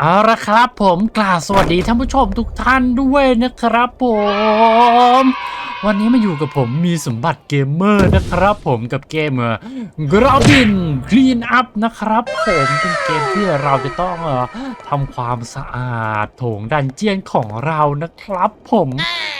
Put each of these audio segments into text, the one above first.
เอาละครับผมกล่าวสวัสดีท่านผู้ชมทุกท่านด้วยนะครับผม วันนี้มาอยู่กับผมมีสมบัติเกมเมอร์นะครับผมกับเกมกราบินคลีนอัพนะครับผมเป็นเกมที่เราจะต้องทำความสะอาดโถงดันเจียนของเรานะครับผม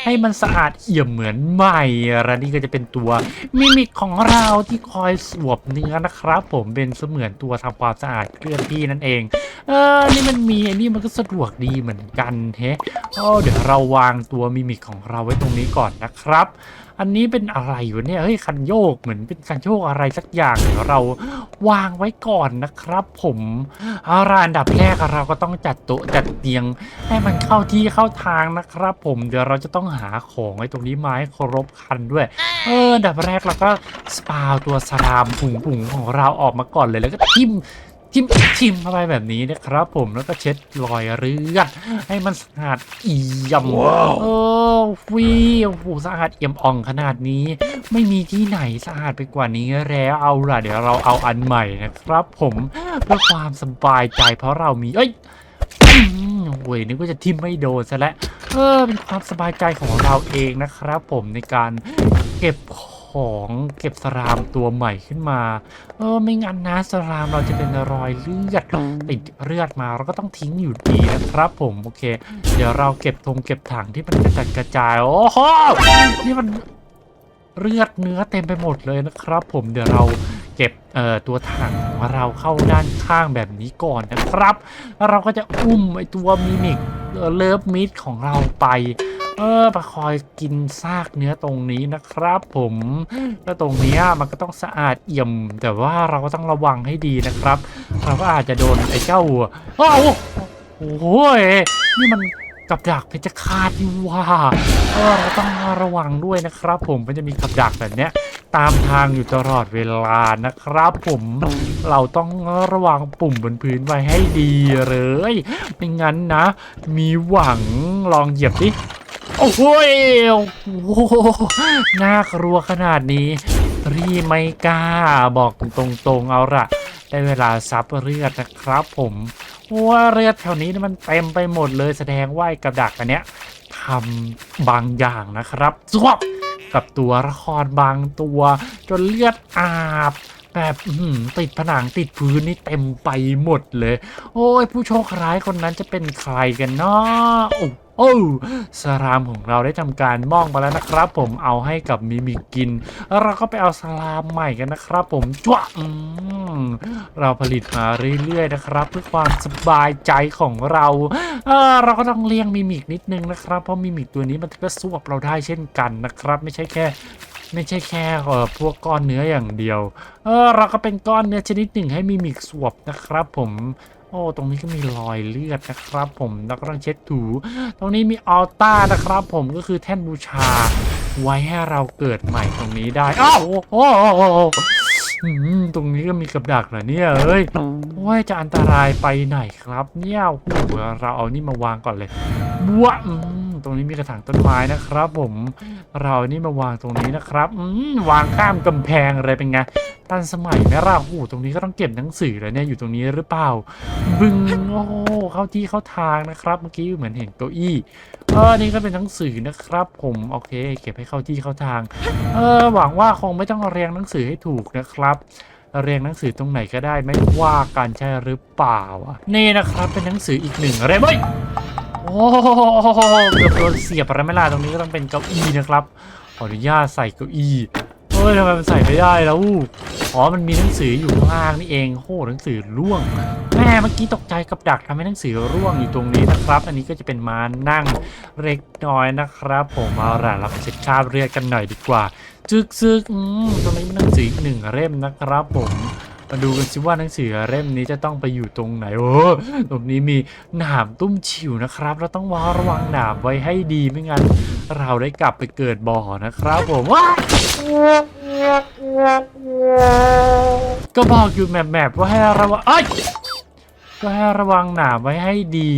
ให้มันสะอาดเอี่ยมเหมือนใหม่และนี่ก็จะเป็นตัวมิมิกของเราที่คอยสวบเนื้อนะครับ ผมเป็นเสมือนตัวทำความสะอาดเคลื่อนที่นั่นเอง เออนี่มันมีไอ้นี่มันก็สะดวกดีเหมือนกันเฮ้เดี๋ยวเราวางตัวมิมิกของเราไว้ตรงนี้ก่อนนะครับ อันนี้เป็นอะไรอยู่เนี่ยเฮ้ยคันโยกเหมือนเป็นคันโยกอะไรสักอย่างเดี๋ยวเราวางไว้ก่อนนะครับ ผมเอาล่ะอันดับแรกเราก็ต้องจัดโต๊ะจัดเตียง ให้มันเข้าที่เข้าทางนะครับ ผมเดี๋ยวเราจะต้องหาของไว้ตรงนี้ไมาให้ครบคันด้วย เอออันดับแรกเราก็สปาตัวสลามผุงผงๆของเราออกมาก่อนเลยแล้วก็ทิม ทิมทิมเข้าไปแบบนี้นะครับ ผมแล้วก็เช็ดรอยเลือดให้มันสะอาดเอี่ยมเออวีโอ้โหสะอาดเอี่ยมอ่องขนาดนี้ ไม่มีที่ไหนสะอาดไปกว่านี้แล้วเอาล่ะเดี๋ยวเราเอาอันใหม่นะครับ ผมเพื่อความสบายใจเพราะเรามีเอ้ยอืมโว้ยนึกว่าจะทิมไม่โดนซะแล้วเออเป็นความสบายใจของเราเองนะครับ ผมในการเก็บของ เก็บสรามตัวใหม่ขึ้นมา เออไม่งั้นนะสลามเราจะเป็นรอยเลือดติดเลือดมาเราก็ต้องทิ้งอยู่ดีนะครับผมโอเค เดี๋ยวเราเก็บธงเก็บถังที่มันกระจัดกระจาย โอ้โหนี่มันเลือดเนื้อเต็มไปหมดเลยนะครับ ผมเดี๋ยวเราเก็บเอ่อตัวถังของเราเข้าด้านข้างแบบนี้ก่อนนะครับ แล้วเราก็จะอุ้มไอตัวมิมิก เลิฟมิดของเราไป เออมาคอยกินซากเนื้อตรงนี้นะครับผมแล้วตรงเนี้ยมันก็ต้องสะอาดเอี่ยม แต่ว่าเราก็ต้องระวังให้ดีนะครับ เราก็อาจจะโดนไอ้เจ้าอ้าวโอ้โหยนี่มันกับดักเพชรฆาตนี่ว่า เราต้องระวังด้วยนะครับ ผมมันจะมีกับดักแบบเนี้ยตามทางอยู่ตลอดเวลานะครับ ผมเราต้องระวังปุ่มบนพื้นไว้ให้ดีเลยไม่งั้นนะ มีหวังลองเหยียบดิโอ้โหโอ้น่ากลัวขนาดนี้ รีไม่กล้าบอกตรงๆเอาละได้เวลาซับเลือดนะครับ ผมว่าเลือดแถวนี้มันเต็มไปหมดเลยแสดงว่าไอ้กับดักอันเนี้ย ทำบางอย่างนะครับสวบกับตัวละครบางตัว จนเลือดอาบแบบติดผนังติดพื้นนี่เต็มไปหมดเลย โอ้ยผู้โชคร้ายคนนั้นจะเป็นใครกันเนาะ โอ้สลามของเราได้ทำการมองมาแล้วนะครับ ผมเอาให้กับมิมิกินแล้วเราก็ไปเอาสลามใหม่กันนะครับ ผมจ้วะอืมเราผลิตมาเรื่อยๆนะครับ เพื่อความสบายใจของเราเออเราก็ต้องเลี้ยงมิมิกนิดนึงนะครับเพราะมิมิกตัวนี้มันก็สวบเราได้เช่นกันนะครับ ไม่ใช่แค่ไม่ใช่แค่เอ่อพวกก้อนเนื้ออย่างเดียว เออเราก็เป็นก้อนเนื้อชนิดหนึ่งให้มิมิกสวบนะครับผม โอ้ตรงนี้ก็มีรอยเลือดนะครับ ผมเราก็ต้องเช็ดถู ตรงนี้มีอัลต้านะครับ ผมก็คือแท่นบูชา ไว้ให้เราเกิดใหม่ตรงนี้ได้อ้าวโอ้โหโอ้โอ้ตรงนี้ก็มีกับดักเหรอเนี่ยเอ้ยโอ้ยจะอันตรายไปไหนครับ เนี่ยหัวเราเอานี่มาวางก่อนเลยบัวอืม รงนี้มีกระถางต้นไม้นะครับ ผมเราเอานี่มาวางตรงนี้นะครับอืมวางข้ามกำแพงอะไรเป็นไงทันสมัยไหมล่ะโอ้โหตรงนี้ก็ต้องเก็บหนังสือแล้วเนี่ยอยู่ตรงนี้หรือเปล่า บึงโอ้โหเข้าที่เข้าทางนะครับ เมื่อกี้เหมือนเห็นเก้าอี้เออนี่ก็เป็นหนังสือนะครับ ผมโอเค เก็บให้เข้าที่เข้าทาง เออหวังว่าคงไม่ต้องเรียงหนังสือให้ถูกนะครับเรียงหนังสือตรงไหนก็ได้ไม่ว่ากันใช่หรือเปล่าอะนี่นะครับเป็นหนังสืออีกหนึ่งเล่มเฮ้ย โอ้โหเกือบโดนเสียบอะไรไม่ล่ะตรงนี้ก็ต้องเป็นเก้าอี้นะครับ ขออนุญาตใส่เก้าอี้เฮ้ยทำไมมันใส่ไม่ได้แล้วอ๋อมันมีหนังสืออยู่ข้างล่างนี่เองโหหนังสือร่วง แม่เมื่อกี้ตกใจกับดักทำให้หนังสือร่วงอยู่ตรงนี้นะครับ อันนี้ก็จะเป็นมานั่งเล็กน้อยนะครับ ผมเอาล่ะเราไปเช็ดคราบเลือดกันหน่อยดีกว่า จึกซึกอืมตรงนี้เป็นหนังสืออีกหนึ่งเล่มนะครับผม มาดูกันสิว่าหนังสือเล่มนี้จะต้องไปอยู่ตรงไหนโอ้ตรงนี้มีหนามตุ้มฉิวนะครับ เราต้องวาระวังหนามไว้ให้ดีไม่งั้น เราได้กลับไปเกิดบ่อนะครับผมว้าก็บอกอยู่แมปๆว่าให้ระวังเอ้ก็ให้ระวังหนามไว้ให้ดี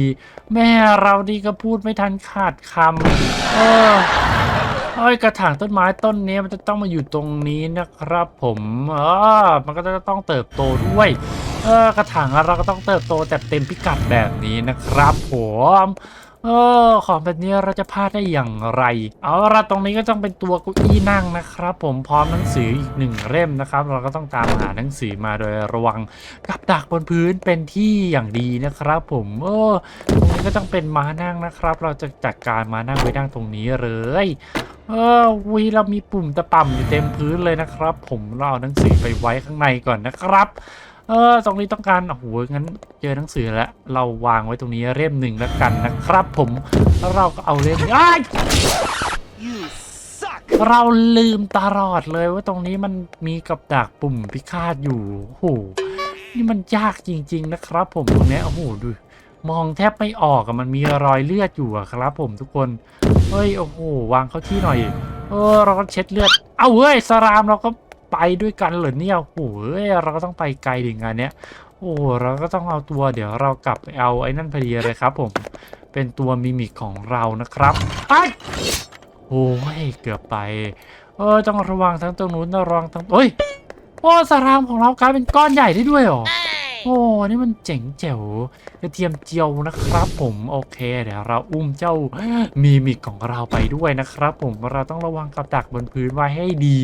แม่เราดีก็พูดไม่ทันขาดคำเออ อ้ยกระถางต้นไม้ต้นนี้มันจะต้องมาอยู่ตรงนี้นะครับ ผมเออมันก็จะต้องเติบโตด้วย เออกระถางเราก็ต้องเติบโตแต่เต็มพิกัดแบบนี้นะครับผม เออของแบบนี้เราจะพลาดได้อย่างไร เอาละตรงนี้ก็ต้องเป็นตัวเก้าอี้นั่งนะครับ ผมพร้อมหนังสืออีกหนึ่งเล่มนะครับ เราก็ต้องตามหาหนังสือมาโดยระวังกับดักบนพื้นเป็นที่อย่างดีนะครับ ผมเออตรงนี้ก็ต้องเป็นม้านั่งนะครับ เราจะจัดการม้านั่งไว้นั่งตรงนี้เลยเออวีเรามีปุ่มตะป่ำอยู่เต็มพื้นเลยนะครับ ผมเราเอาหนังสือไปไว้ข้างในก่อนนะครับ เออตรงนี้ต้องการโอ้โหงั้นเจอหนังสือแล้ว เราวางไว้ตรงนี้เล่มหนึ่งแล้วกันนะครับ ผมแล้วเราก็เอาเล่มนี้อ้ายเราลืมตลอดเลยว่าตรงนี้มันมีกับดักปุ่มพิฆาตอยู่โอ้โหนี่มันยากจริง ๆ นะครับ ผมตรงนี้โอ้โหดูมองแทบไม่ออกอะมันมีรอยเลือดอยู่อะครับ ผมทุกคนเฮ้ยโอ้โหวางเข้าที่หน่อย เออเราก็เช็ดเลือด เอาเฮ้ยสรามเราก็ ไปด้วยกันเหรอเนี่ยโอ้โหเฮ้ยเราก็ต้องไปไกลถึงงานเนี้ยโอ้เราก็ต้องเอาตัวเดี๋ยวเรากลับเอาไอ้นั่นพอดีเลยครับ ผมเป็นตัวมิมิกของเรานะครับไอ้โอ้ยเกือบไป เออต้องระวังทั้งตรงนู้นระวังทั้งเอ้ยโอ้สรามของเรากลายเป็นก้อนใหญ่ได้ด้วยเหรอ โอ้นี่มันเจ๋งแจ๋วกระเทียมเจียวนะครับ ผมโอเคเดี๋ยวเราอุ้มเจ้ามีมิกของเราไปด้วยนะครับ ผมเราต้องระวังกับดักบนพื้นไว้ให้ดี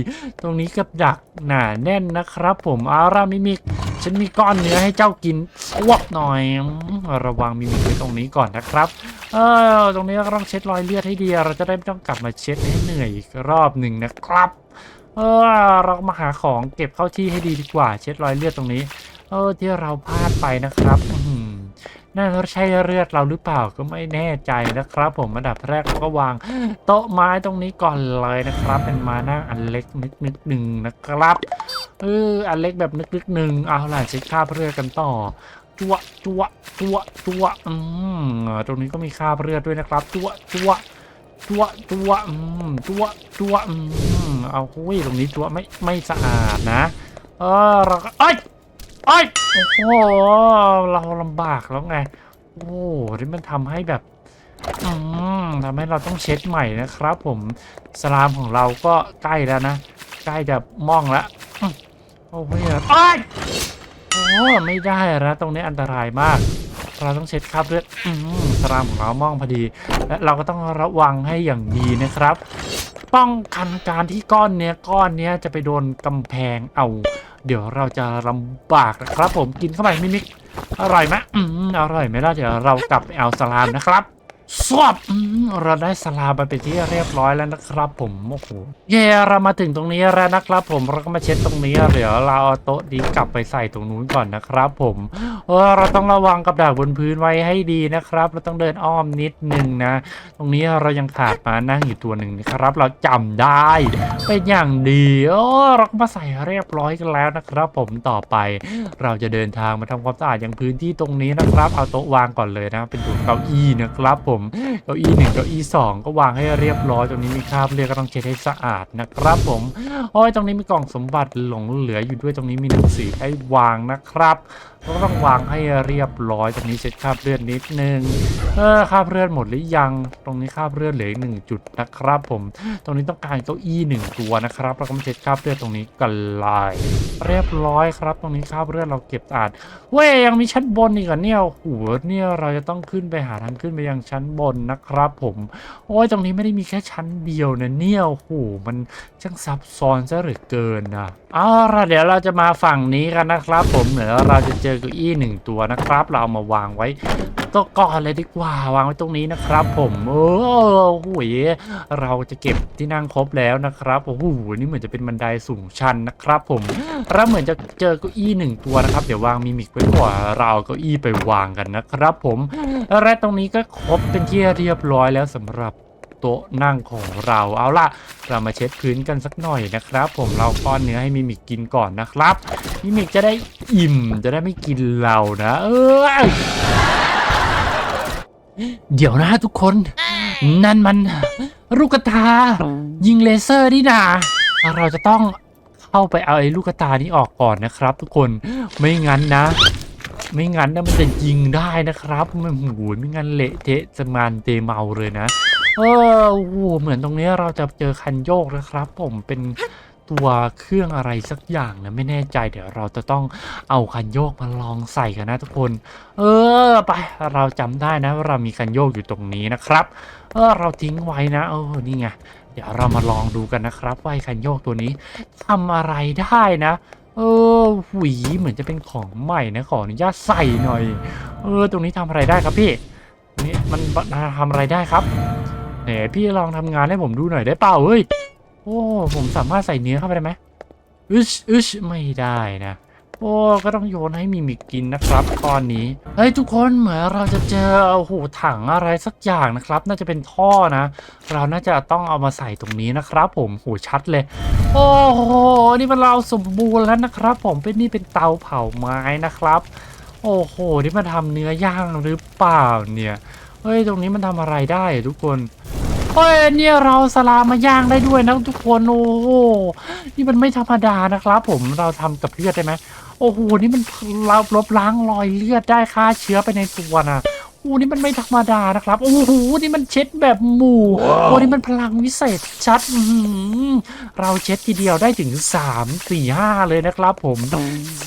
ตรงนี้กับดักหนาแน่นนะครับ ผมอารามิมิกฉันมีก้อนเนื้อให้เจ้ากินสวบหน่อย ระวังมิมิกไว้ตรงนี้ก่อนนะครับเออตรงนี้เราต้องเช็ดรอยเลือดให้ดีเราจะได้ไม่ต้องกลับมาเช็ดให้เหนื่อยอีกรอบหนึ่งนะครับ เออเรามาหาของเก็บเข้าที่ให้ดีดีกว่า เช็ดรอยเลือดตรงนี้ เออที่เราพลาดไปนะครับน่าจะใช่เลือดเราหรือเปล่าก็ไม่แน่ใจนะครับ ผมอันดับแรกเราก็วาง โต๊ะไม้ตรงนี้ก่อนเลยนะครับ เป็นมานั่งอันเล็กนิดนิดหนึ่งนะครับเอออันเล็กแบบนึกนึกหนึ่งเอาล่ะเช็คคราเลือดกันต่อจัวจัวจัวจัวอืมตรงนี้ก็มีคราเลือดด้วยนะครับจัวจัวจัวจัวอืมจัวจัวอืมเอาหุ้ยตรงนี้จัวไม่ไม่สะอาดนะ เออเราก็เอ้ย เอ้ยโอ้โหเราลำบากแล้วไง โอ้ที่มันทำให้แบบทำให้เราต้องเช็ดใหม่นะครับ ผมสลามของเราก็ใกล้แล้วนะ ใกล้จะม่องแล้วโอ้โหเอ้ยโอ้ไม่ได้นะตรงนี้อันตรายมาก เราต้องเช็ดคราบเลือดอืมสลามของเราม่องพอดี และเราก็ต้องระวังให้อย่างดีนะครับ ป้องกันการที่ก้อนเนี้ยก้อนเนี้ยจะไปโดนกำแพงเอา เดี๋ยวเราจะลำบากนะครับ ผมกินเข้าไปมิมิกอร่อยไหมอืมอร่อยไหมล่ะเดี๋ยวเรากลับไปเอาสลามนะครับ สวบอืมเราได้สลาไปเป็นที่เรียบร้อยแล้วนะครับ ผมโอ้โหเย่เรามาถึงตรงนี้แล้วนะครับ ผมเราก็มาเช็ดตรงนี้เดี๋ยวเราเอาโต๊ะดีกลับไปใส่ตรงนู้นก่อนนะครับ ผมเออเราต้องระวังกับดักบนพื้นไว้ให้ดีนะครับ เราต้องเดินอ้อมนิดนึงนะ ตรงนี้เรายังขาดมานั่งอยู่ตัวหนึ่งนะครับ เราจำได้เป็นอย่างดีโอ้เราก็มาใส่เรียบร้อยกันแล้วนะครับ ผมต่อไป เราจะเดินทางมาทำความสะอาดอย่างพื้นที่ตรงนี้นะครับ เอาโต๊ะวางก่อนเลยนะ เป็นตัวเก้าอี้นะครับผมเก้าอี้หนึ่งเก้าอี้สองก็วางให้เรียบร้อยตรงนี้มีคราบเลือดก็ต้องเช็ดให้สะอาดนะครับผมโอ้ยตรงนี้มีกล่องสมบัติหลงเหลืออยู่ด้วยตรงนี้มีหนังสือให้วางนะครับก็ต้องวางให้เรียบร้อยตรงนี้เช็ดคราบเลือดนิดนึงเออคราบเลือดหมดหรือยัง ตรงนี้คราบเลือดเหลืออีกหนึ่งจุดนะครับผม ตรงนี้ต้องการเก้าอี้หนึ่งตัวนะครับเราก็มาเช็ดคราบเลือดตรงนี้กันเลย เรียบร้อยครับ ตรงนี้คราบเลือดเราเก็บสะอาดเว้ยยังมีชั้นบนอีกเหรอเนี่ยโอ้โหเนี่ยเราจะต้องขึ้นไปหาทางขึ้นไปยังชั้นบนนะครับ ผมโอ้ยตรงนี้ไม่ได้มีแค่ชั้นเดียวนะเนี่ยโอ้โหมันช่างซับซ้อนซะเหลือเกินนะเอาล่ะเดี๋ยวเราจะมาฝั่งนี้กันนะครับ ผมเดี๋ยวเราจะเจอเก้าอี้หนึ่งตัวนะครับ เราเอามาวางไว้ต๊ะก่อนเลยดีกว่าวางไว้ตรงนี้นะครับ ผมโอ้โหเราจะเก็บที่นั่งครบแล้วนะครับโอ้โหนี่เหมือนจะเป็นบันไดสูงชันนะครับ ผมแล้วเหมือนจะเจอเก้าอี้หนึ่งตัวนะครับ เดี๋ยววางมิมิกไว้ก่อนเราเก้าอี้ไปวางกันนะครับ ผมและตรงนี้ก็ครบเป็นที่เรียบร้อยแล้วสำหรับโต๊ะนั่งของเราเอาล่ะ เรามาเช็ดพื้นกันสักหน่อยนะครับ ผมเราป้อนเนื้อให้มิมิกกินก่อนนะครับมิมิกจะได้อิ่มจะได้ไม่กินเรานะ เออ เดี๋ยวนะทุกคน นั่นมันลูกกระตา ยิงเลเซอร์นี่นาเราจะต้องเข้าไปเอาไอ้ลูกกระตานี้ออกก่อนนะครับ ทุกคนไม่งั้นนะ ไม่งั้นนะมันจะยิงได้นะครับมันหูยไม่งั้นเละเทะจะมันเตเมาเลยนะเออโอ้โหเหมือนตรงนี้เราจะเจอคันโยกนะครับ ผมเป็น ตัวเครื่องอะไรสักอย่างนะไม่แน่ใจเดี๋ยวเราจะต้องเอาคันโยกมาลองใส่กันนะทุกคน เออไปเราจำได้นะว่าเรามีคันโยกอยู่ตรงนี้นะครับ เออเราทิ้งไว้นะเออนี่ไงเดี๋ยวเรามาลองดูกันนะครับว่าคันโยกตัวนี้ทำอะไรได้นะเออหวีเหมือนจะเป็นของใหม่นะขออนุญาตใส่หน่อย เออตรงนี้ทำอะไรได้ครับพี่นี่มันทำอะไรได้ครับไหนพี่ลองทำงานให้ผมดูหน่อยได้เปล่าเฮ้ย โอ้ ผมสามารถใส่เนื้อเข้าไปได้ไหมอึชอึชไม่ได้นะ โอ้ ก็ต้องโยนให้มิมิกกินนะครับ ตอนนี้ เฮ้ยทุกคนเหมือนเราจะเจอโอ้โหถังอะไรสักอย่างนะครับ น่าจะเป็นท่อนะ เราน่าจะต้องเอามาใส่ตรงนี้นะครับ ผมโหชัดเลย โอ้โห นี่มันเราสมบูรณ์แล้วนะครับ ผมเป็นนี่เป็นเตาเผาไม้นะครับ โอ้โห นี่มันทำเนื้อย่างหรือเปล่าเนี่ย เฮ้ย ตรงนี้มันทำอะไรได้ทุกคน โอ้ยเนี่ยเราสลามมาย่างได้ด้วยนะทุกคนโอ้โหนี่มันไม่ธรรมดานะครับ ผมเราทำกับเลือดได้ไหมโอ้โหนี่มันเราลบล้างรอยเลือดได้ฆ่าเชื้อไปในตัวนะ อ้โหนี่มันไม่ธรรมดานะครับโอ้โหนี่มันเช็ดแบบหมู่โอ้นี่มันพลังวิเศษชัดอื้อหือเราเช็ดทีเดียวได้ถึง3 4 5เลยนะครับ ผม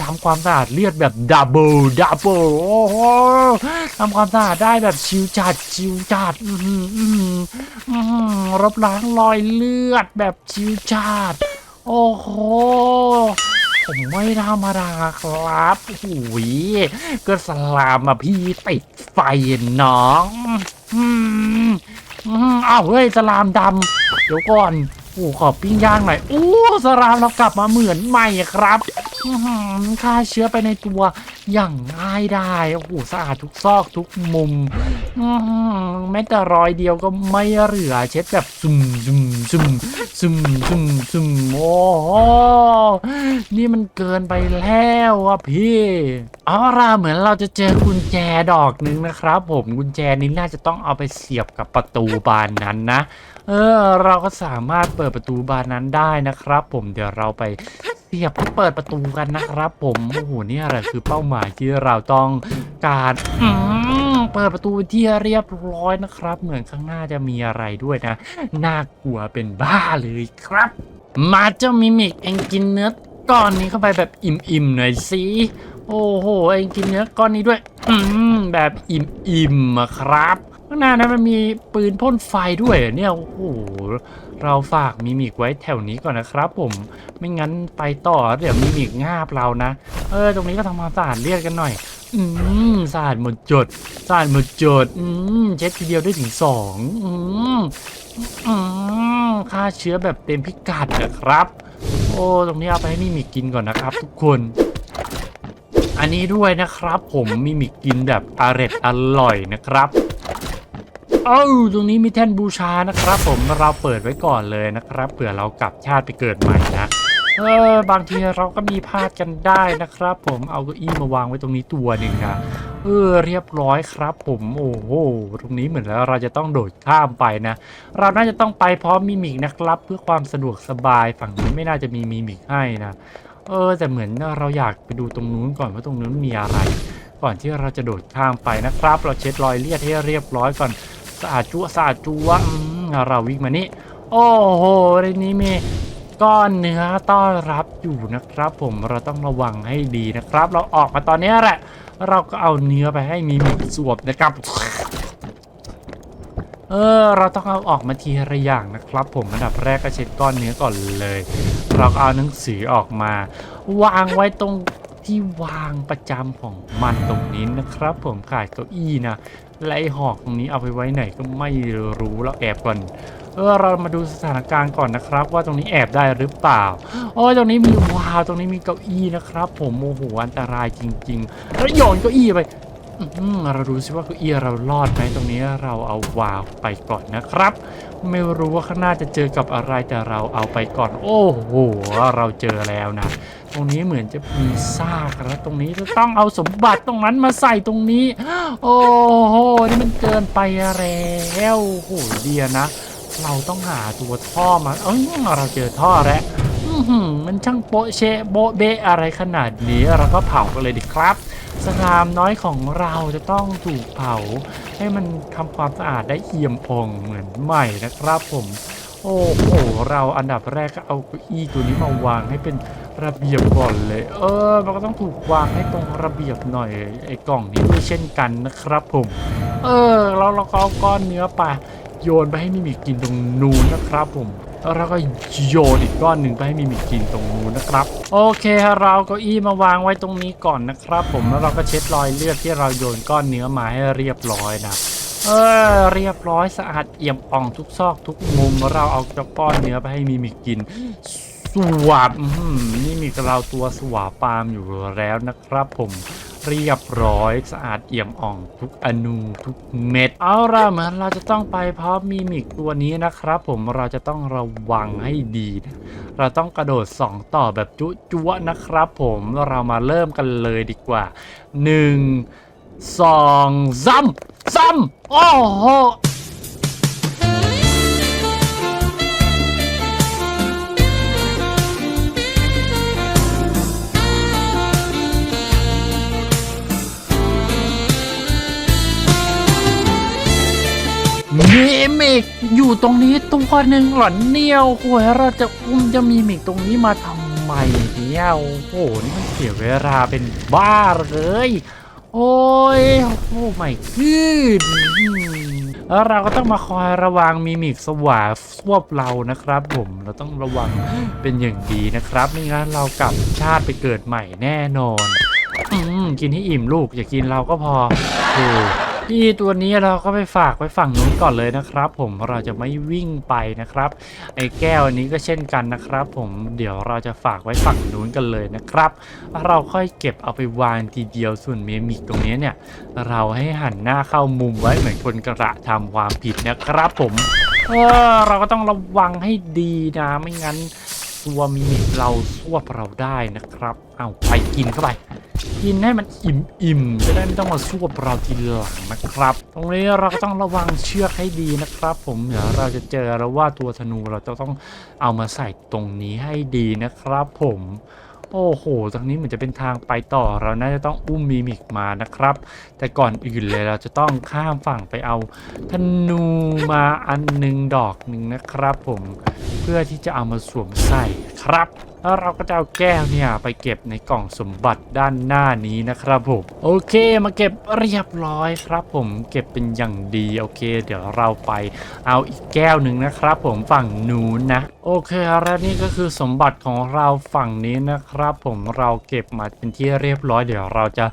ทำความสะอาดเลือดแบบดับเบิลดับเบิลโอ้โหทำความสะอาดได้แบบชิวจัดชิวจัดอื้อหืออื้อหืออื้อหือลบล้างรอยเลือดแบบชิวจัดโอ้โห ผมไม่ธรรมดาครับหุยก็สลามมาพี่ติดไฟน้อง อืมอ้าวเฮ้ยสลามดำเดี๋ยวก่อน อ้ขอปิ้งย่างหน่อยโอ้สลามเรากลับมาเหมือนใหม่ครับฆ่าเชื้อไปในตัวอย่างง่ายได้โอ้โหสะอาดทุกซอกทุกมุมแม้แต่รอยเดียวก็ไม่เหลือเช็ดแบบซุ่มซุ่มซุ่มซุ่มซุ่มซุ่มโอ้โหนี่มันเกินไปแล้วอะพี่เอาล่ะเหมือนเราจะเจอกุญแจดอกหนึ่งนะครับ ผมกุญแจนี้น่าจะต้องเอาไปเสียบกับประตูบานนั้นนะ เออเราก็สามารถเปิดประตูบานนั้นได้นะครับ ผมเดี๋ยวเราไปเสียบเปิดประตูกันนะครับ ผมโอ้โหนี่อะไรคือเป้าหมายที่เราต้องการอืเปิดประตูที่เรียบร้อยนะครับ เหมือนข้างหน้าจะมีอะไรด้วยนะน่ากลัวเป็นบ้าเลยครับ มาเจ้ามิมิกเองกินเนื้อก้อนนี้เข้าไปแบบอิ่มๆหน่อยสิโอ้โหเองกินเนื้อก้อนนี้ด้วย อืมแบบอิ่มๆอะครับ ข้างหน้านั้นมันมีปืนพ่นไฟด้วยเนี่ยโอ้โหเราฝากมิมิกไว้แถวนี้ก่อนนะครับ ผมไม่งั้นไปต่อเดี๋ยวมิมิกงาบเรานะเออตรงนี้ก็ทำความสะอาดเลือดกันหน่อย อืมสะอาดหมดจดสะอาดหมดจดอืมเช็ดทีเดียวได้ถึงสองอืมอืมฆ่าเชื้อแบบเต็มพิกัดนะครับ โอ้ตรงนี้เอาไปให้มิมิกกินก่อนนะครับ ทุกคนอันนี้ด้วยนะครับผมมิมิกกินแบบอร็ดอร่อยนะครับ เอ้าตรงนี้มีแท่นบูชานะครับ ผมเราเปิดไว้ก่อนเลยนะครับเผื่อเรากลับชาติไปเกิดใหม่นะเออบางทีเราก็มีพลาดกันได้นะครับ ผมเอาเก้าอี้มาวางไว้ตรงนี้ตัวหนึ่งนะเออเรียบร้อยครับ ผมโอ้โหตรงนี้เหมือนแล้วเราจะต้องโดดข้ามไปนะ เราน่าจะต้องไปพร้อมมิมิกนะครับ เพื่อความสะดวกสบายฝั่งนี้ไม่น่าจะมีมิมิกให้นะเออแต่เหมือนเราอยากไปดูตรงนู้นก่อนว่าตรงนู้นมีอะไร ก่อนที่เราจะโดดข้ามไปนะครับ เราเช็ดรอยเลียดให้เรียบร้อยก่อน สะอาดจัวสะอาดจัวอืมเราวิ่งมานี่ โอ้โหในนี้มีก้อนเนื้อต้อนรับอยู่นะครับ ผมเราต้องระวังให้ดีนะครับ เราออกมาตอนนี้แหละ เราก็เอาเนื้อไปให้มีมิกสวบนะครับเออเราต้องเอาออกมาทีละอย่างนะครับ ผมอันดับแรกก็เช็ดก้อนเนื้อก่อนเลย เราก็เอาหนังสือออกมา วางไว้ตรงที่วางประจำของมันตรงนี้นะครับ ผมขายเก้าอี้นะ และไอหอกตรงนี้เอาไปไว้ไหนก็ไม่รู้เราแอบก่อน เออเรามาดูสถานการณ์ก่อนนะครับ ว่าตรงนี้แอบได้หรือเปล่าโอ้ตรงนี้มีวาวตรงนี้มีเก้าอี้นะครับ ผมโมโหอันตรายจริงๆแล้วโยนเก้าอี้ไป เราดูซิว่าเก้าอี้เรารอดไหมตรงนี้เราเอาวาวไปก่อนนะครับ ไม่รู้ว่าข้างหน้าจะเจอกับอะไรแต่เราเอาไปก่อน โอ้โหเราเจอแล้วนะตรงนี้เหมือนจะมีซากแล้วตรงนี้จะต้องเอาสมบัติตรงนั้นมาใส่ตรงนี้ โอ้โหนี่มันเกินไปแล้วโอ้โหเดียนะ เราต้องหาตัวท่อมาเอ้ยเราเจอท่อแล้วมันช่างโปะเชะโบเบะอะไรขนาดนี้เราก็เผากันเลยดิครับ สลามน้อยของเราจะต้องถูกเผา ให้มันทำความสะอาดได้เอี่ยมอ่องเหมือนใหม่นะครับผม โอ้โห เราอันดับแรกก็เอาเก้าอี้ตัวนี้มาวางให้เป็นระเบียบก่อนเลย เออ มันก็ต้องถูกวางให้ตรงระเบียบหน่อยไอ้กล่องนี้ด้วยเช่นกันนะครับผม เออแล้วเราก็เอาก้อนเนื้อไปโยนไปให้มิมิกินตรงนู้นนะครับผม แล้วเราก็โยนอีกก้อนหนึ่งไปให้มิมิกินตรงนู้นนะครับ โอเคเราก้าอี้มาวางไว้ตรงนี้ก่อนนะครับ ผมแล้วเราก็เช็ดรอยเลือดที่เราโยนก้อนเนื้อมาให้เรียบร้อยนะเออเรียบร้อยสะอาดเอี่ยมอ่องทุกซอกทุกมุมเราเอาจ้าก้อนเนื้อไปให้มิมิกินสวบอื้อหือนี่มีเราตัวสวาปามอยู่แล้วนะครับผม เรียบร้อยสะอาดเอี่ยมอ่องทุกอนูทุกเม็ด เอาละเหมือนเราจะต้องไปพร้อมมีมิกตัวนี้นะครับ ผมเราจะต้องระวังให้ดีนะเราต้องกระโดด 2 ต่อแบบจุจวนะครับ ผมเรามาเริ่มกันเลยดีกว่า 1 2ซ้ำซ้ำโอ้โห มีมิกอยู่ตรงนี้ตัวหนึ่งเหรอนเนี่ยโอ้โหเราจะอุ้มจะมีมิกตรงนี้มาทำไมเนี่ยโอ้โหนี่มันเสียเวลาเป็นบ้าเลย โอ้ยโอ้ไม่ขึ้นแล้วเราก็ต้องมาคอยระวังมีมิกสวาสวบเรานะครับผมเราต้องระวังเป็นอย่างดีนะครับไม่งั้นเรากลับชาติไปเกิดใหม่แน่นอน อืมกินให้อิ่มลูกอย่ากินเราก็พอโอ้ พี่ตัวนี้เราก็ไปฝากไว้ฝั่งนู้นก่อนเลยนะครับ ผมเราจะไม่วิ่งไปนะครับ ไอ้แก้วอันนี้ก็เช่นกันนะครับ ผมเดี๋ยวเราจะฝากไว้ฝั่งนู้นกันเลยนะครับ เราค่อยเก็บเอาไปวางทีเดียวส่วนเมมิกตรงนี้เนี่ย เราให้หันหน้าเข้ามุมไว้เหมือนคนกระทำความผิดนะครับ ผมเออเราก็ต้องระวังให้ดีนะไม่งั้น ตัวมิมิเราสวบเราได้นะครับ เอาไปกินเข้าไป กินให้มันอิ่มอิ่มๆจะได้ไม่ต้องมาสวบเราทีหลังนะครับ ตรงนี้เราก็ต้องระวังเชือกให้ดีนะครับ ผมเดี๋ยวเราจะเจอแล้วว่าตัวธนูเราจะต้องเอามาใส่ตรงนี้ให้ดีนะครับ ผม โอ้โห ตรงนี้เหมือนจะเป็นทางไปต่อ เราน่าจะต้องอุ้มมีมิกมานะครับ แต่ก่อนอื่นเลยเราจะต้องข้ามฝั่งไปเอาธนูมาอันหนึ่งดอกหนึ่งนะครับผม เพื่อที่จะเอามาสวมใส่ครับ แล้วเราก็จะเอาแก้วเนี่ยไปเก็บในกล่องสมบัติด้านหน้านี้นะครับผมโอเคมาเก็บเรียบร้อยครับ ผมเก็บเป็นอย่างดีโอเค เดี๋ยวเราไปเอาอีกแก้วหนึ่งนะครับ ผมฝั่งนู้นนะโอเคแล้วนี่ก็คือสมบัติของเราฝั่งนี้นะครับ ผมเราเก็บมาเป็นที่เรียบร้อยเดี๋ยวเราจะ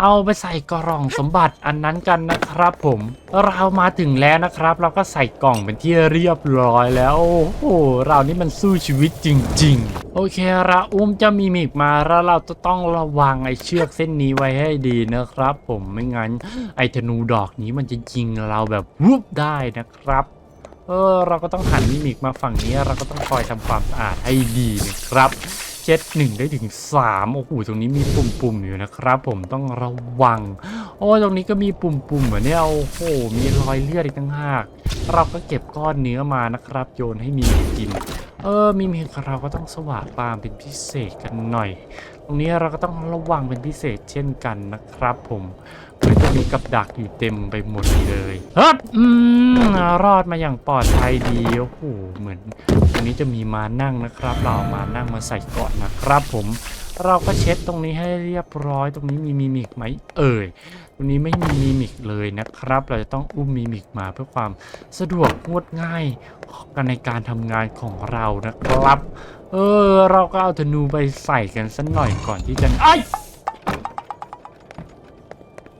เอาไปใส่กล่องสมบัติอันนั้นกันนะครับ ผมเรามาถึงแล้วนะครับ เราก็ใส่กล่องเป็นที่เรียบร้อยแล้วโอ้โหเรานี่มันสู้ชีวิตจริง ๆ โอเคเคราอุ้มจะมีมิกมาแล้วเราจะต้องระวังไอ้เชือกเส้นนี้ไว้ให้ดีนะครับ ผมไม่งั้นไอ้ธนูดอกนี้มันจะยิงเราแบบวุบได้นะครับเออเราก็ต้องหันมิมิกมาฝั่งนี้เราก็ต้องคอยทำความสะอาดให้ดีนะครับเช็ดหนึ่งได้ถึงสามโอ้โหตรงนี้มีปุ่มๆอยู่นะครับ ผมต้องระวัง โอ้ตรงนี้ก็มีปุ่มๆเหมือนเนี่ยโอ้โหมีรอยเลือดอีกตั้งหาก เราก็เก็บก้อนเนื้อมานะครับ โยนให้มีมิกกิน เออมีมิกเราก็ต้องสว่างปามเป็นพิเศษกันหน่อย ตรงนี้เราก็ต้องระวังเป็นพิเศษเช่นกันนะครับผมเหมือนจะมีกับดักอยู่เต็มไปหมดเลยฮึบอืมรอดมาอย่างปลอดภัยดีโอ้โหเหมือนตรงนี้จะมีมานั่งนะครับ เราเอามานั่งมาใส่ก่อนนะครับผมเราก็เช็ดตรงนี้ให้เรียบร้อย ตรงนี้มีมิมิกไหมเอ่ย ตรงนี้ไม่มีมิมิกเลยนะครับ เราจะต้องอุ้มมิมิกมาเพื่อความสะดวกงดง่าย กันในการทำงานของเรานะครับ เออ เราก็เอาธนูไปใส่กันสักหน่อยก่อนที่จะไอ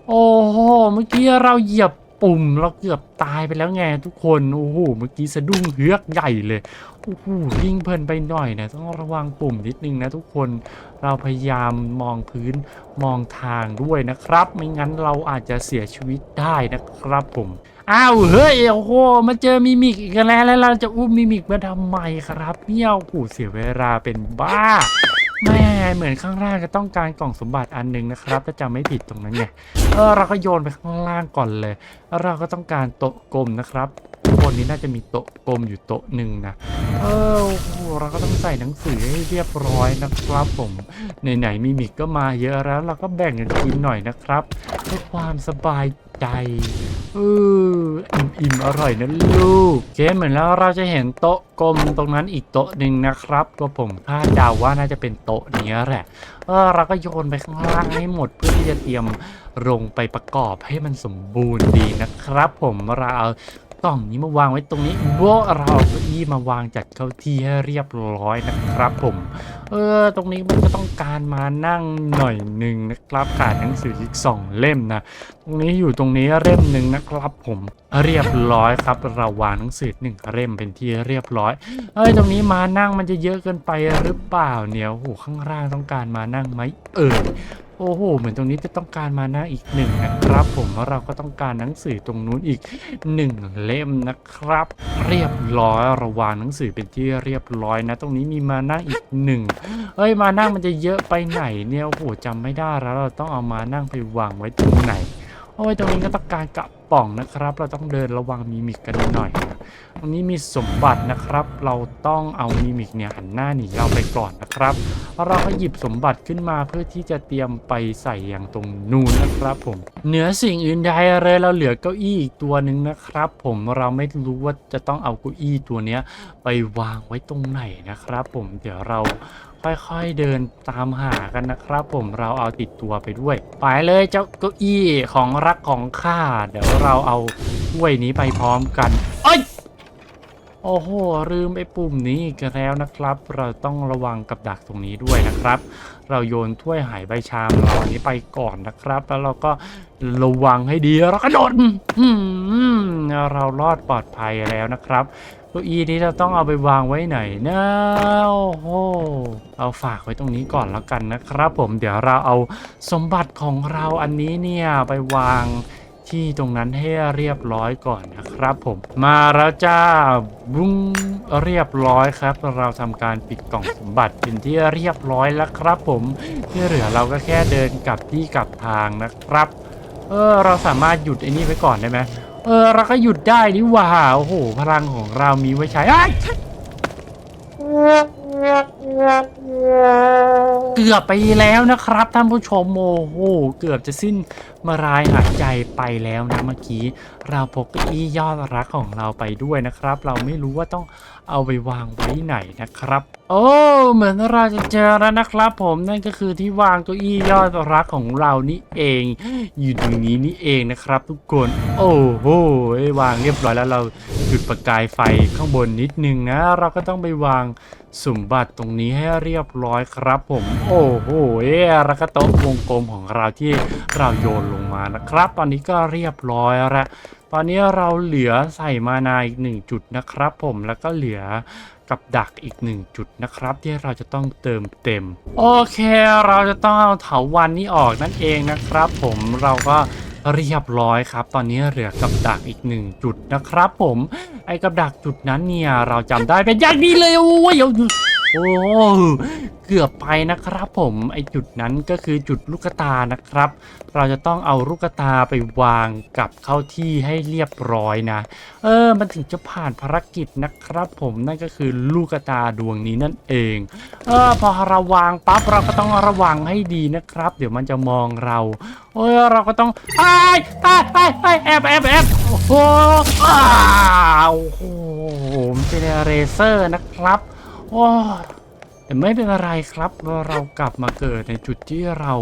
โอ้โห เมื่อกี้เราเหยียบปุ่มเราเกือบตายไปแล้วไงทุกคน โอ้โห เมื่อกี้สะดุ้งเฮือกใหญ่เลย โอ้โห ยิ่งเพลินไปหน่อยนะ ต้องระวังปุ่มนิดนึงนะทุกคน เราพยายามมองพื้นมองทางด้วยนะครับ ไม่งั้นเราอาจจะเสียชีวิตได้นะครับผม อ้าวเฮ้ยโอ้โหมาเจอมิมิกอีกแล้วแล้วเราจะอุ้มมิมิกมาทำไมครับเนี่ยโอ้โหเสียเวลาเป็นบ้าแม่เหมือนข้างล่างจะต้องการกล่องสมบัติอันหนึงนะครับถ้าจำไม่ผิดตรงนั้นไงเออเราก็โยนไปข้างล่างก่อนเลย เราก็ต้องการโต๊ะกลมนะครับบนนี้น่าจะมีโต๊ะกลมอยู่โต๊ะหนึ่งนะเออโอ้โหเราก็ต้องใส่หนังสือให้เรียบร้อยนะครับผมไหนๆมิมิกก็มาเยอะแล้ว เราก็แบ่งกันกินหน่อยนะครับเพื่อความสบายใจเออ อิ่มๆอร่อยนะลูกเคเหมือนแล้วเราจะเห็นโต๊ะกลมตรงนั้นอีกโต๊ะหนึ่งนะครับก็ผมคาดเดาว่าน่าจะเป็นโต๊ะนี้แหละเออเราก็โยนไปข้างล่างให้หมดเพื่อที่จะเตรียมลงไปประกอบให้มันสมบูรณ์ดีนะครับ ผมเราเอากล่องนี้มาวางไว้ตรงนี้โบเราเอาเก้าอี้มาวางจัดเข้าที่ให้เรียบร้อยนะครับ ผม เออ ตรงนี้มันก็ต้องการมานั่งหน่อยหนึ่งนะครับขาดหนังสืออีกสองเล่มนะ ตรงนี้อยู่ตรงนี้เล่มหนึ่งนะครับ ผมเรียบร้อยครับเราวางหนังสือหนึ่งเล่มเป็นที่เรียบร้อยเอ้ยตรงนี้มานั่งมันจะเยอะเกินไปหรือเปล่าเนี่ยโอ้โหข้างล่างต้องการมานั่งไหมเออโอ้โห เหมือนตรงนี้จะต้องการมานั่งอีกหนึ่งนะครับ ผมแล้วเราก็ต้องการหนังสือตรงนู้นอีกหนึ่งเล่มนะครับ เรียบร้อยเราวางหนังสือเป็นที่เรียบร้อยนะ ตรงนี้มีมานั่งอีกหนึ่งเอ้ยมานั่งมันจะเยอะไปไหนเนี่ยโอ้โหจำไม่ได้แล้วเราต้องเอามานั่งไปวางไว้ตรงไหนโอ้ยตรงนี้ก็ต้องการกระป๋องนะครับ เราต้องเดินระวังมีมิกกันหน่อยตรงนี้มีสมบัตินะครับ เราต้องเอามีมิกเนี่ยหันหน้าหนีเราไปก่อนนะครับเราก็หยิบสมบัติขึ้นมาเพื่อที่จะเตรียมไปใส่อย่างตรงนู้นนะครับ ผมเหนือสิ่งอื่นใดเลยเราเหลือเก้าอี้อีกตัวหนึ่งนะครับ ผมเราไม่รู้ว่าจะต้องเอาเก้าอี้ตัวเนี้ยไปวางไว้ตรงไหนนะครับ ผมเดี๋ยวเรา ค่อยๆเดินตามหากันนะครับผมเราเอาติดตัวไปด้วย ไปเลยเจ้าเก้าอี้ของรักของข้าเดี๋ยวเราเอาถ้วยนี้ไปพร้อมกันเอ้ยโอ้โหลืมไอ้ปุ่มนี้อีกันแล้วนะครับ เราต้องระวังกับดักตรงนี้ด้วยนะครับ เราโยนถ้วยหายใบชามเราอันนี้ไปก่อนนะครับ แล้วเราก็ระวังให้ดีเรากระโดดเรารอดปลอดภัยแล้วนะครับ เก้าอี้นี้เราต้องเอาไปวางไว้ไหนนะโอ้โหเอาฝากไว้ตรงนี้ก่อนแล้วกันนะครับ ผมเดี๋ยวเราเอาสมบัติของเราอันนี้เนี่ยไปวางที่ตรงนั้นให้เรียบร้อยก่อนนะครับผมมาแล้วจ้าบุ้งเรียบร้อยครับ เราทำการปิดกล่องสมบัติเป็นที่เรียบร้อยแล้วครับ ผมที่เหลือเราก็แค่เดินกลับที่กลับทางนะครับ เออเราสามารถหยุดไอ้นี่ไว้ก่อนได้ไหม เออเราก็หยุดได้นี่หว่าโอ้โห พลังของเรามีไว้ใช้อ้ เกือบไปแล้วนะครับท่านผู้ชมโอ้โหเกือบจะสิ้นมารายหายใจไปแล้วนะเมื่อกี้ เราพกเก้าอี้ยอดรักของเราไปด้วยนะครับ เราไม่รู้ว่าต้องเอาไปวางไว้ไหนนะครับ โอ้เหมือนเราจะเจอแล้วนะครับ ผมนั่นก็คือที่วางเก้าอี้ยอดรักของเรานี่เอง อยู่ตรงนี้นี่เองนะครับ ทุกคนโอ้โหวางเรียบร้อยแล้วเราจุดประกายไฟข้างบนนิดนึงนะ เราก็ต้องไปวางสมบัติตรงนี้ให้เรียบร้อยครับผม โอ้โหเอ๊ะแล้วก็โต๊ะวงกลมของเราที่เราโยนลงมานะครับ ตอนนี้ก็เรียบร้อยแล้วตอนนี้เราเหลือใส่มานาอีกหนึ่งจุดนะครับผมแล้วก็เหลือกับดักอีกหนึ่งจุดนะครับ ที่เราจะต้องเติมเต็ม โอเค เราจะต้องเอาเถาวันนี้ออกนั่นเองนะครับ ผมเราก็เรียบร้อยครับ ตอนนี้เหลือกับดักอีกหนึ่งจุดนะครับ ผมไอ้กับดักจุดนั้นเนี่ยเราจำได้เป็นอย่างดีเลยโอ้ยเอา โอ้เกือบไปนะครับผมไอจุดนั้นก็คือจุดลูกตานะครับ เราจะต้องเอาลูกตาไปวางกลับเข้าที่ให้เรียบร้อยนะ เออ มันถึงจะผ่านภารกิจนะครับ ผมนั่นก็คือลูกตาดวงนี้นั่นเอง เออพอเราวางปั๊บเราก็ต้องระวังให้ดีนะครับ เดี๋ยวมันจะมองเราโอ้ยเราก็ต้องไอไอไอไอแอบแอบแอบโอ้โหอ้าวโอ้โหเป็นเรเซอร์นะครับ โอ้แต่ไม่เป็นอะไรครับเรากลับมาเกิดในจุดที่เรา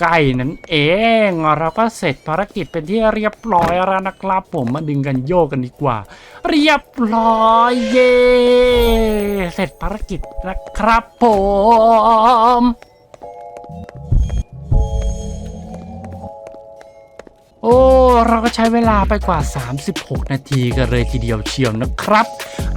ใกล้นั่นเองเราก็เสร็จภารกิจเป็นที่เรียบร้อยแล้วนะครับ ผมมาดึงกันโยกกันดีกว่า เรียบร้อยเย่เสร็จภารกิจนะครับผม โอ้ เราก็ใช้เวลาไปกว่า 36 นาทีกันเลยทีเดียวเชียวนะครับ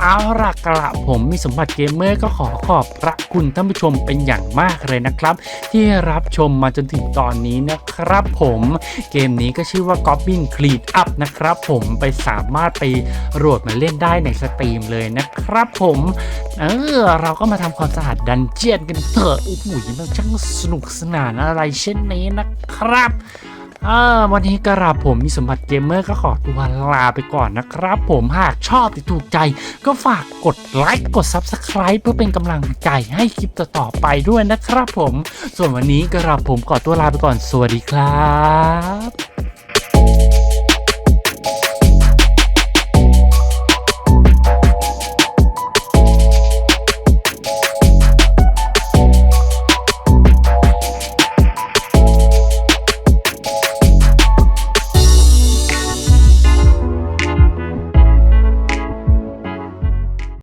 เอาละกระผมมีสมบัติเกมเมอร์ก็ขอขอบพระคุณท่านผู้ชมเป็นอย่างมากเลยนะครับ ที่รับชมมาจนถึงตอนนี้นะครับผมเกมนี้ก็ชื่อว่า Goblin Clean Up นะครับผมไปสามารถไปโหลดมาเล่นได้ในสตรีมเลยนะครับผมเออเราก็มาทำความสะอาดดันเจียนกันเถอะโอ้โหมันช่างสนุกสนานอะไรเช่นนี้นะครับ อ่าวันนี้กระผมมีสมบัติเกมเมอร์ก็ขอตัวลาไปก่อนนะครับผมหากชอบติดถูกใจ ก็ฝากกดไลค์กด Subscribe เพื่อเป็นกำลังใจให้คลิปต่อๆไปด้วยนะครับผม ส่วนวันนี้กระผมขอตัวลาไปก่อนสวัสดีครับ